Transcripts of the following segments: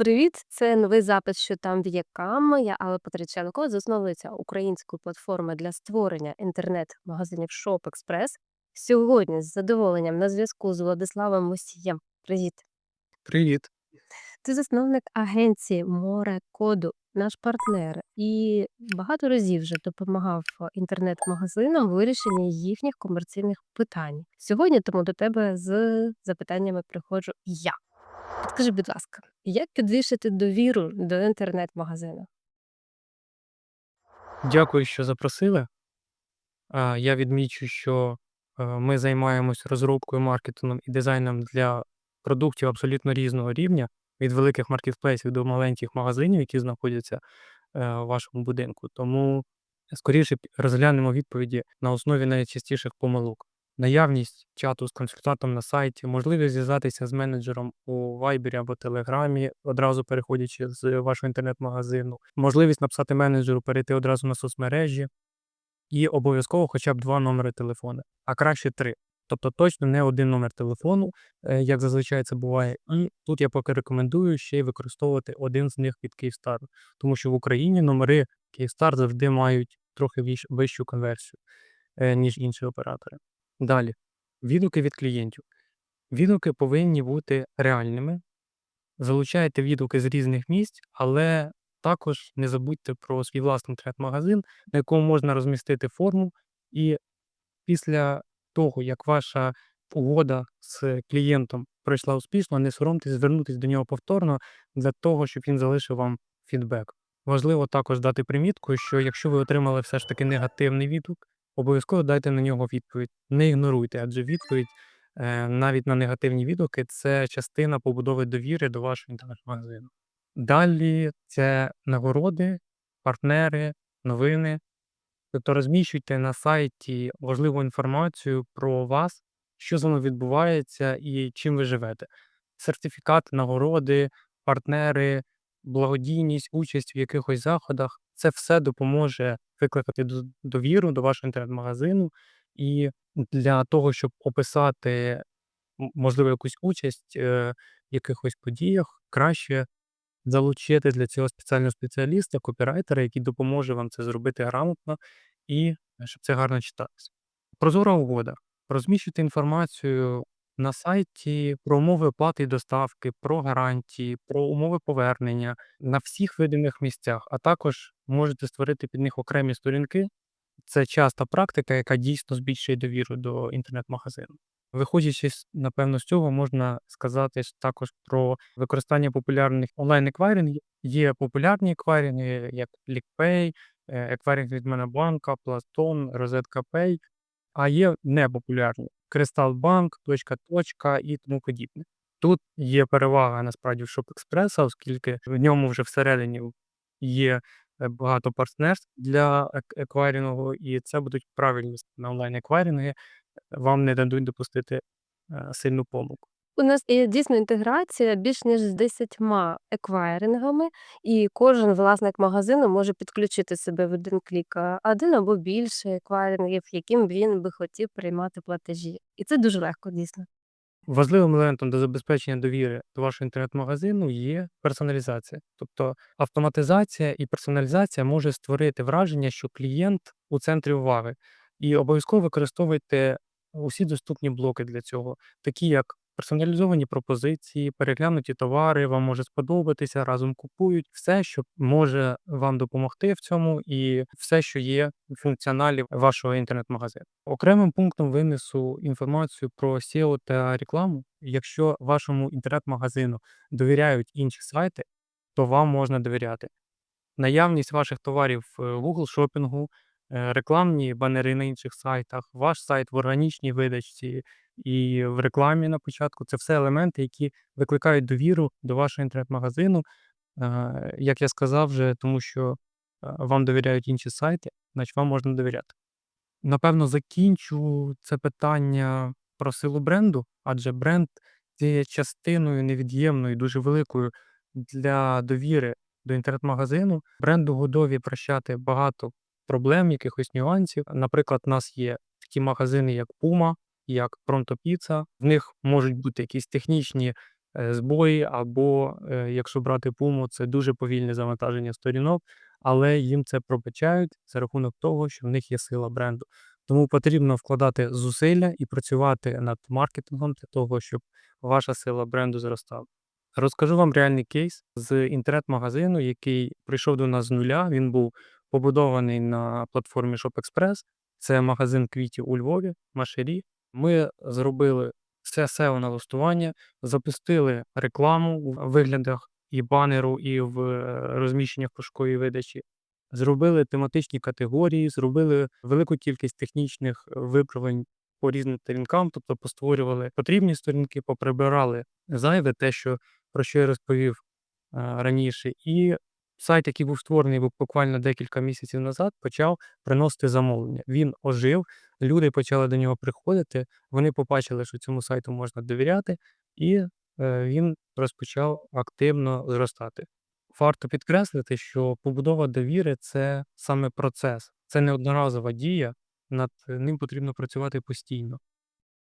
Привіт, це новий запис, що там в'єкам. Я Алла Патриченко, засновниця української платформи для створення інтернет-магазинів ShopExpress. Сьогодні з задоволенням на зв'язку з Владиславом Мосієм. Привіт. Привіт. Ти засновник агенції Море Коду, наш партнер, і багато разів вже допомагав інтернет-магазинам в вирішенні їхніх комерційних питань. Сьогодні тому до тебе з запитаннями приходжу я. Підкажи, будь ласка, як підвищити довіру до інтернет-магазину? Дякую, що запросили. Я відмічу, що е, ми займаємось розробкою, маркетингом і дизайном для продуктів абсолютно різного рівня, від великих маркетплейсів до маленьких магазинів, які знаходяться е, в вашому будинку. Тому скоріше розглянемо відповіді на основі найчастіших помилок. Наявність чату з консультантом на сайті, можливість зв'язатися з менеджером у Viber або Телеграмі, одразу переходячи з вашого інтернет-магазину, можливість написати менеджеру, перейти одразу на соцмережі, і обов'язково хоча б два номери телефону, а краще три. Тобто точно не один номер телефону, е, як зазвичай це буває. І тут я поки рекомендую ще й використовувати один з них від Київстару, тому що в Україні номери Київстар завжди мають трохи вищу конверсію, е, ніж інші оператори. Далі, відгуки від клієнтів. Відгуки повинні бути реальними. Залучайте відгуки з різних місць, але також не забудьте про свій власний інтернет-магазин, на якому можна розмістити форму. І після того, як ваша угода з клієнтом пройшла успішно, не соромтесь звернутися до нього повторно для того, щоб він залишив вам фідбек. Важливо також дати примітку, що якщо ви отримали все ж таки негативний відгук, обов'язково дайте на нього відповідь. Не ігноруйте, адже відповідь е, навіть на негативні відгуки це частина побудови довіри до вашого інтернет-магазину. Далі це нагороди, партнери, новини. Тобто розміщуйте на сайті важливу інформацію про вас, що з вами відбувається і чим ви живете. Сертифікати, нагороди, партнери, благодійність, участь в якихось заходах це все допоможе викликати до- довіру до вашого інтернет-магазину. І для того, щоб описати, можливо, якусь участь е, в якихось подіях, краще залучити для цього спеціального спеціаліста, копірайтера, який допоможе вам це зробити грамотно і е, щоб це гарно читалося. Прозора угода. Розміщуйте інформацію на сайті про умови оплати і доставки, про гарантії, про умови повернення на всіх видимих місцях, а також можете створити під них окремі сторінки. Це часта практика, яка дійсно збільшує довіру до інтернет-магазину. Виходячи, напевно, з цього, можна сказати також про використання популярних онлайн-еквайрингів. Є популярні еквайринги, як LickPay, е, еквайринг від Монобанка, Пластон, Розетка Pay, а є непопулярні Crystalbank, точка, точка і тому подібне. Тут є перевага насправді в ShopExpress, оскільки в ньому вже всередині є е, багато партнерств для еквайрінгу, і це будуть правильні на онлайн-еквайринги, вам не дадуть допустити е, сильну помилку. У нас є дійсно інтеграція більш ніж з 10 еквайрингами, і кожен власник магазину може підключити себе в один клік, один або більше еквайрингів, яким він би хотів приймати платежі. І це дуже легко, дійсно. Важливим елементом до забезпечення довіри до вашого інтернет-магазину є персоналізація. Тобто автоматизація і персоналізація може створити враження, що клієнт у центрі уваги. І обов'язково використовуйте усі доступні блоки для цього, такі як персоналізовані пропозиції, переглянуті товари, вам може сподобатися, разом купують, все, що може вам допомогти в цьому, і все, що є у функціоналі вашого інтернет-магазину. Окремим пунктом винесу інформацію про SEO та рекламу. Якщо вашому інтернет-магазину довіряють інші сайти, то вам можна довіряти. Наявність ваших товарів в Google шопінгу, е, рекламні банери на інших сайтах, ваш сайт в органічній видачці і в рекламі на початку це все елементи, які викликають довіру до вашого інтернет-магазину. Е, Як я сказав вже, тому що е, вам довіряють інші сайти, значить вам можна довіряти. Напевно, закінчу це питання про силу бренду, адже бренд це є частиною невід'ємною, дуже великою для довіри до інтернет-магазину. Бренду готові прощати багато проблем, якихось нюансів. Наприклад, у нас є такі магазини, як Puma, як Pronto. В них можуть бути якісь технічні е, збої, або, е, якщо брати Puma, це дуже повільне завантаження сторінок, але їм це пробачають за рахунок того, що в них є сила бренду. Тому потрібно вкладати зусилля і працювати над маркетингом для того, щоб ваша сила бренду зростала. Розкажу вам реальний кейс з інтернет-магазину, який прийшов до нас з нуля. Він був побудований на платформі ShopExpress. Це магазин квітів у Львові, Машері. Ми зробили все SEO налаштування, запустили рекламу в виглядах і банеру, і в е, розміщеннях пошукової видачі. Зробили тематичні категорії, зробили велику кількість технічних е, виправлень по різним сторінкам, тобто постворювали потрібні сторінки, поприбирали зайве, те, що про що я розповів е, раніше. І сайт, який був створений бу- буквально декілька місяців назад, почав приносити замовлення. Він ожив, люди почали до нього приходити, вони побачили, що цьому сайту можна довіряти, і е, він розпочав активно зростати. Варто підкреслити, що побудова довіри це саме процес, це не одноразова дія, над ним потрібно працювати постійно.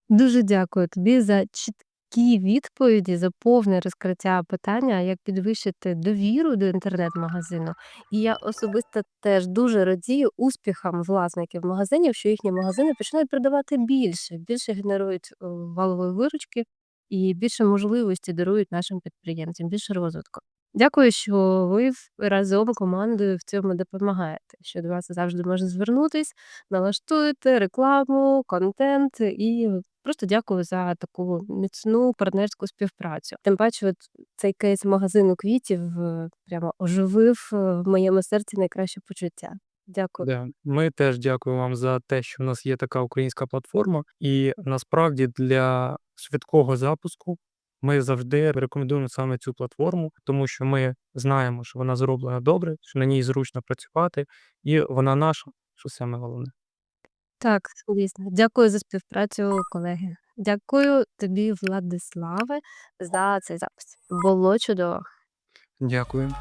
Дуже дякую тобі за чіткі відповіді, за повне розкриття питання, як підвищити довіру до інтернет-магазину. І я особисто теж дуже радію успіхам власників магазинів, що їхні магазини починають продавати більше, більше генерують е, валової виручки і більше можливості дарують нашим підприємцям, більше розвитку. Дякую, що ви разом командою в цьому допомагаєте. Що до вас завжди можна звернутись, налаштуєте рекламу, контент і просто дякую за таку міцну партнерську співпрацю. Тим паче, от цей кейс магазину квітів е, прямо оживив е, в моєму серці найкраще почуття. Дякую. Да. Ми теж дякуємо вам за те, що в нас є така українська платформа, і насправді для швидкого запуску ми завжди рекомендуємо саме цю платформу, тому що ми знаємо, що вона зроблена добре, що на ній зручно працювати, і вона наша, що саме головне. Так, дійсно. Дякую за співпрацю, колеги. Дякую тобі, Владиславе, за цей запис. Було чудово. Дякую.